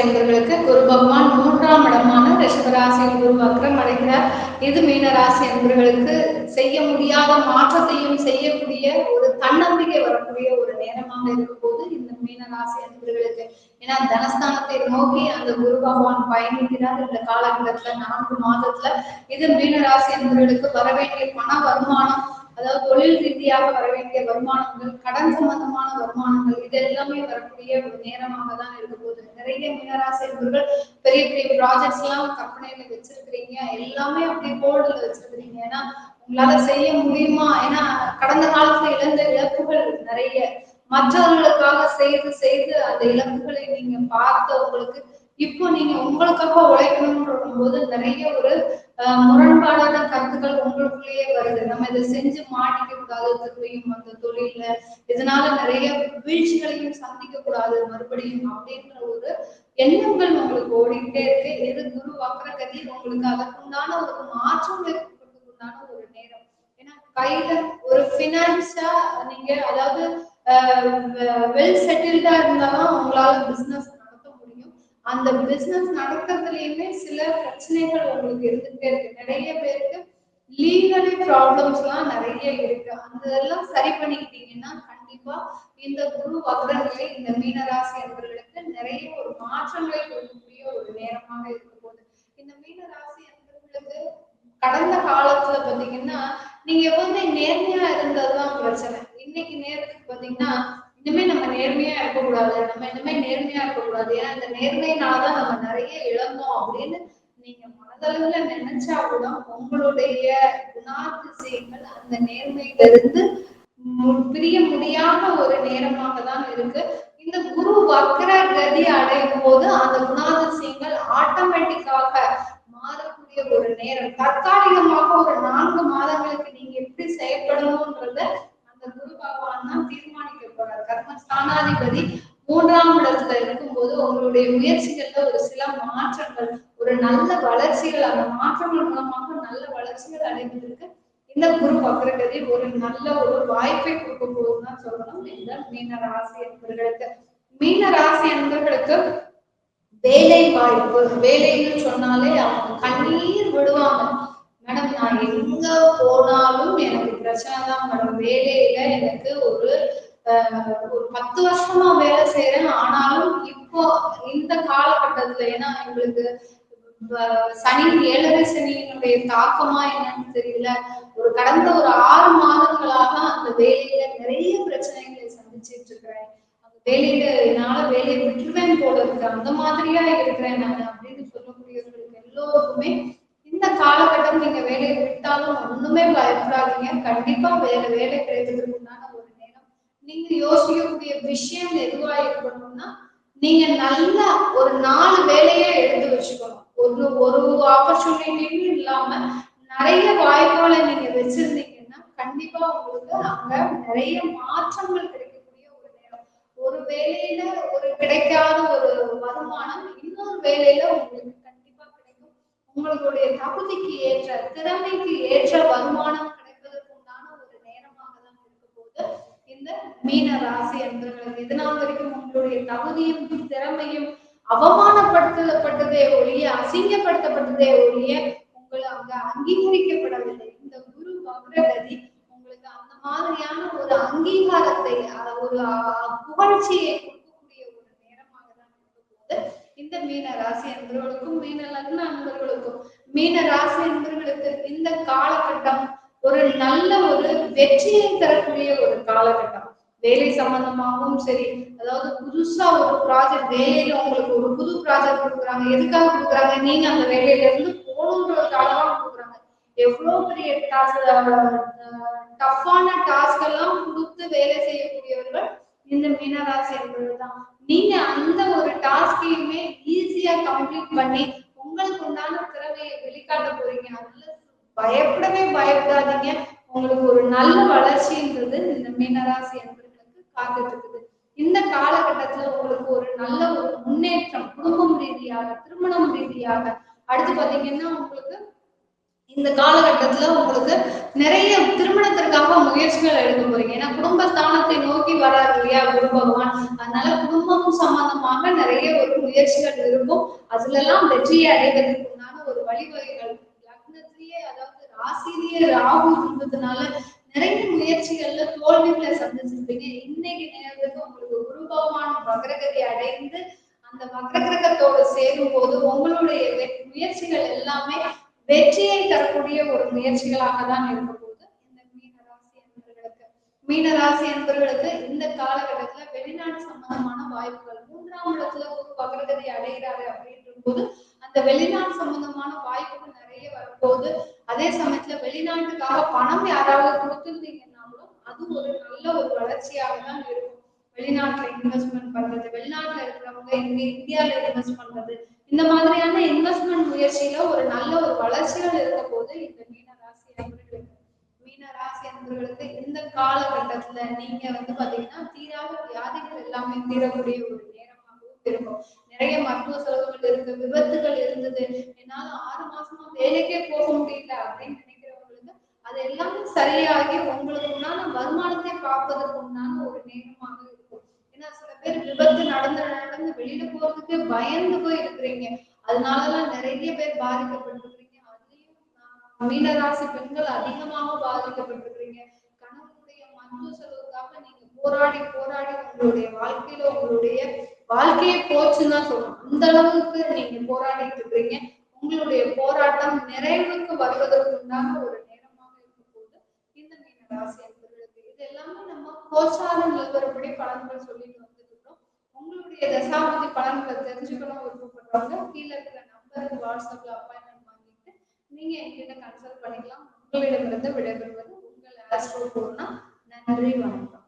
ராசி குரு பகவான் மூன்றாம் இடமான ரிஷபராசியில் குரு வக்ரம் அடைகிறார். இது மீனராசி என்பவர்களுக்கு செய்ய முடியாத மாற்றத்தையும் செய்யக்கூடிய ஒரு தன்னம்பிக்கை வரக்கூடிய ஒரு நேரமாக இருக்கும் போது இந்த மீனராசி என்பவர்களுக்கு ஏன்னா தனஸ்தானத்தை நோக்கி அந்த குரு பகவான் பயணிக்கிறார். இந்த காலகட்டத்துல நான்கு மாதத்துல இது மீனராசி என்பவர்களுக்கு வர வேண்டிய பண வருமானம் அதாவது தொழில் ரீதியாக வர வேண்டிய வருமானங்கள் கடன் சம்பந்தமான வருமானங்கள் இது எல்லாமே வரக்கூடிய ஒரு நேரமாக தான் இருக்க போகுது நிறைய மீனராசி என்பவர்கள் பெரிய பெரிய ப்ராஜெக்ட்ஸ் எல்லாம் கற்பனையில வச்சிருக்கிறீங்க. எல்லாமே அப்படியே போர்டுல வச்சிருக்கிறீங்க. ஏன்னா உங்களால செய்ய முடியுமா? ஏன்னா கடந்த காலத்துல இழந்த இழப்புகள் நிறைய. மற்றவர்களுக்காக செய்து செய்து அந்த இழப்புகளை நீங்க பார்த்து உங்களுக்கு இப்போ நீங்க உங்களுக்காக உழைக்கணும்னு போது நிறைய ஒரு முரண்பாடான கருத்துக்கள் வருது. நம்ம இதை செஞ்சு மாட்டிக்க கூடாது திரும்பியும் அந்த தொழில இதனால நிறைய வீழ்ச்சிகளையும் சந்திக்க கூடாது மறுபடியும் அப்படின்ற ஒரு எண்ணங்கள் உங்களுக்கு ஓடிக்கிட்டே இருக்கு. எது குரு வக்ரகதி? உங்களுக்கு அதற்குண்டான ஒரு மாற்றம் ஏற்படுறதுக்குண்டான ஒரு நேரம். ஏன்னா கையில ஒரு பினான்ஸா நீங்க அதாவது வெல் செட்டில்டா இருந்தாலும் உங்களால பிசினஸ் அந்த பிசினஸ் நடக்கிறதுலயுமே சில பிரச்சனைகள் உங்களுக்கு இருந்துட்டே இருக்கு. நிறைய பேருக்கு லீகல் ப்ராப்ளம்ஸ் எல்லாம் நிறைய இருக்கு. அந்த எல்லாம் சரி பண்ணிக்கிட்டீங்கன்னா கண்டிப்பா இந்த குரு வக்ரங்களை இந்த மீனராசி என்பவர்களுக்கு நிறைய ஒரு மாற்றங்களை கொடுக்கக்கூடிய ஒரு நேரமாக இருக்க போகுது. இந்த மீனராசி கடந்த காலத்துல பாத்தீங்கன்னா நீங்க எப்பவுமே நேர்மையா இருந்ததுதான் பிரச்சனை. இன்னைக்கு நேரத்துக்கு பாத்தீங்கன்னா இனிமே நம்ம நேர்மையா இருக்கக்கூடாது. நம்ம இனிமே நேர்மையா இருக்கக்கூடாது. ஏன்னா இந்த நேர்மையினாலதான் நம்ம நிறைய இழந்தோம் அப்படின்னு நீங்க மனதளவுல நினைச்சா கூட உங்களுடைய குணாதிசயங்கள் அந்த நேர்மையிலிருந்து பிரிய முடியாத ஒரு நேரமாக தான் இருக்கு. இந்த குரு வக்கர கதி அடையும் போது அந்த குணாதிசயங்கள் ஆட்டோமேட்டிக்காக மாறக்கூடிய ஒரு நேரம். தற்காலிகமாக ஒரு நான்கு மாதங்களுக்கு நீங்க எப்படி செயல்படணும்ன்றத அந்த குரு பகவான் தான் தீர்மானிக்க போறார் கர்மஸ்தானாதிபதி மூன்றாம் இடத்துல இருக்கும்போது உங்களுடைய முயற்சிகள்ல ஒரு சில மாற்றங்கள் நல்ல வளர்ச்சிகள் அந்த மாற்றங்கள் மூலமாக நல்ல வளர்ச்சிகள் அடைந்திருக்கு இந்த குரு வக்ரகதி ஒரு நல்ல ஒரு வாய்ப்பை கொடுக்க போகுதுன்னு சொல்லணும். இந்த மீன ராசி என்பவர்களுக்கு. மீன ராசி என்பவர்களுக்கு வேலை வாய்ப்பு வேலைன்னு சொன்னாலே அவங்க கண்ணீர் விடுவாங்க. மேடம் நான் எங்க போனாலும் எனக்கு பிரச்சனை தான் மேடம். வேலையில எனக்கு ஒரு ஒரு பத்து வருஷமா வேலை செய்யறேன் ஆனாலும் இப்போ இந்த காலகட்டத்துல ஏன்னா எங்களுக்கு சனி ஏழரை சனியினுடைய தாக்கமா என்னன்னு தெரியல. ஒரு கடந்த ஒரு ஆறு மாதங்களாக அந்த வேலையில நிறைய பிரச்சனைகளை சந்திச்சிட்டு இருக்கிறேன். அந்த வேலையில என்னால வேலையை விட்டுருவேன் போல இருக்கு. அந்த மாதிரியா இருக்கிறேன் நான் அப்படின்னு சொல்லக்கூடியவர்களுக்கு எல்லோருக்குமே இந்த காலகட்டம் நீங்க வேலையை விட்டாலும் ஒண்ணுமே பயப்படாதீங்க. கண்டிப்பா வேலை வேலை கிடைக்கிறதுக்கு உண்டான ஒரு நேரம். நீங்க யோசிக்கக்கூடிய விஷயம் எதுவா இருக்கணும்னா நீங்க நல்லா ஒரு நாலு வேலையை எடுத்து வச்சுக்கணும். ஒரு ஒரு ஆப்பர்ச்சுனிட்டின்னு இல்லாம நிறைய வாய்ப்புகளை நீங்க வச்சிருந்தீங்கன்னா கண்டிப்பா உங்களுக்கு அங்க நிறைய மாற்றங்கள் கிடைக்கக்கூடிய ஒரு நேரம். ஒரு வேலையில ஒரு கிடைக்காத ஒரு வருமானம் இன்னொரு வேலையில உங்களுக்கு கண்டிப்பா கிடைக்கும். உங்களுடைய தகுதிக்கு ஏற்ற திறமைக்கு ஏற்ற வருமானம் கிடைப்பதற்குண்டான ஒரு நேரமாக தான் இருக்க போது இந்த மீன ராசி என்பவர்களுக்கு இதனால் வரைக்கும் உங்களுடைய தகுதியும் திறமையும் அவமானப்படுத்தப்பட்டதே ஒழிய அசிங்கப்படுத்தப்பட்டதே ஒழிய உங்களை அங்க அங்கீகரிக்கப்படவில்லை. இந்த குரு வக்ரகதி உங்களுக்கு அந்த மாதிரியான ஒரு அங்கீகாரத்தை ஒரு புகழ்ச்சியை கொடுக்கக்கூடிய ஒரு நேரமாக தான் இருக்கும்போது இந்த மீன ராசி என்பவர்களுக்கும் மீன லக்ன அன்பர்களுக்கும் மீன ராசி என்பவர்களுக்கு இந்த காலகட்டம் ஒரு நல்ல ஒரு வெற்றியை தரக்கூடிய ஒரு காலகட்டம். வேலை சம்பந்தமாகவும் சரி அதாவது புதுசா ஒரு ப்ராஜெக்ட் வேலையில உங்களுக்கு ஒரு புது ப்ராஜெக்ட் கொடுக்குறாங்க. எதுக்காக கொடுக்குறாங்க? நீங்க அந்த வேலையில இருந்து போகணுன்றதுக்காக தான் கொடுக்குறாங்க. எவ்வளவு பெரிய டாஸ்க் டஃப்பான டாஸ்க் எல்லாம் கொடுத்து வேலை செய்யக்கூடியவர்கள் இந்த மீனராசி என்பதுதான் நீங்க அந்த ஒரு டாஸ்கையுமே ஈஸியா கம்ப்ளீட் பண்ணி உங்களுக்கு உண்டான திறமையை வெளிக்காட்ட போறீங்க. அதுல பயப்படவே பயப்படாதீங்க. உங்களுக்கு ஒரு நல்ல வளர்ச்சின்றது இந்த மீனராசி என்பது காத்துட்டு இருக்குது இந்த காலகட்டத்துல உங்களுக்கு ஒரு நல்ல ஒரு முன்னேற்றம் குடும்பம் ரீதியாக திருமணம் ரீதியாக அடுத்து பாத்தீங்கன்னா உங்களுக்கு இந்த காலகட்டத்துல உங்களுக்கு நிறைய திருமணத்திற்காக முயற்சிகள் எடுக்க போறீங்க. ஏன்னா குடும்பஸ்தானத்தை நோக்கி வராது இல்லையா குரு பகவான்? அதனால குடும்பம் சம்பந்தமாக நிறைய ஒரு முயற்சிகள் இருக்கும். அதுல எல்லாம் வெற்றியை அடைவதற்கு உண்டான ஒரு வழிவகைகள் லக்னத்திலேயே அதாவது ராசிலேயே ராகு இருந்ததுனால நிறைய முயற்சிகள்ல தோல்விகளை சந்திச்சிருப்பீங்க. இன்னைக்கு நேரத்துக்கு உங்களுக்கு குரு பகவான் அடைந்து அந்த வக்ரகிரகத்தோடு சேரும் போது உங்களுடைய முயற்சிகள் எல்லாமே வெற்றியை தரக்கூடிய ஒரு முயற்சிகளாக தான் இருக்க போகுது. இந்த மீனராசி அன்பர்களுக்கு என்பவர்களுக்கு அன்பர்களுக்கு என்பவர்களுக்கு இந்த காலகட்டத்துல வெளிநாடு சம்பந்தமான வாய்ப்புகள் மூன்றாம் இடத்துல ஒரு வக்ரகதி அடைகிறாரு அப்படின்ற போது அந்த வெளிநாடு சம்பந்தமான வாய்ப்புகள் நிறைய வரும்போது அதே சமயத்துல வெளிநாட்டுக்காக பணம் யாராவது கொடுத்துருந்தீங்கன்னாலும் அது ஒரு நல்ல ஒரு வளர்ச்சியாக தான் இருக்கும். வெளிநாட்டுல இன்வெஸ்ட்மெண்ட் பண்றது வெளிநாட்டுல இருக்கிறவங்க இங்க இந்தியால இன்வெஸ்ட் பண்றது இந்த மாதிரியான இன்வெஸ்ட்மெண்ட் முயற்சியில ஒரு நல்ல ஒரு வளர்ச்சிகள் இருக்க போது இந்த மீன ராசி அன்பர்களுக்கு மீன ராசி அன்பர்களுக்கு இந்த காலகட்டத்துல நீங்க வந்து பாத்தீங்கன்னா தீராத வியாதிகள் எல்லாமே தீரக்கூடிய ஒரு நேரமாகவும் இருக்கும். நிறைய மருத்துவ செலவுகள் இருக்கு விபத்துகள் இருந்தது. என்னால ஆறு மாசமா வேலைக்கே போக முடியல அப்படின்னு நினைக்கிறவங்களுக்கு அது எல்லாமே சரியாகி உங்களுக்கு உண்டான வருமானத்தை பார்ப்பதற்கு உண்டான ஒரு நேரமாக இருக்கும். ஏன்னா சில பேர் விபத்து நடந்து நடந்து வெளியில போறதுக்கு பயந்து போய் இருக்கிறீங்க. அதனாலலாம் நிறைய பேர் பாதிக்கப்பட்டிருக்கிறீங்க. அதுலயும் மீனராசி பெண்கள் அதிகமாக பாதிக்கப்பட்டிருக்கிறீங்க. கணவனுடைய மருத்துவ செலவுக்காக நீங்க போராடி போராடி உங்களுடைய வாழ்க்கையில உங்களுடைய வாழ்க்கையை போச்சுன்னு தான் சொல்லணும். அந்த அளவுக்கு நீங்க போராடிட்டு இருக்கிறீங்க உங்களுடைய போராட்டம் நிறைவுக்கு வருவதற்கு உண்டான ஒரு நேரமாக இருக்கும் போது இந்த மீன ராசி இது எல்லாமே நம்ம கோச்சார நிலவரப்படி பலன்கள் சொல்லிட்டு வந்துட்டு உங்களுடைய தசாபதி பலன்களை தெரிஞ்சுக்கணும் விருப்பப்படுறவங்க கீழே இருக்கிற நம்பருக்கு வாட்ஸ்அப்ல அப்பாயின்மெண்ட் வாங்கிட்டு நீங்க என்கிட்ட கன்சல்ட் பண்ணிக்கலாம். உங்களிடமிருந்து விடைபெறுவது உங்கள் ஆஸ்ட்ரோ பூர்ணா. நன்றி வணக்கம்.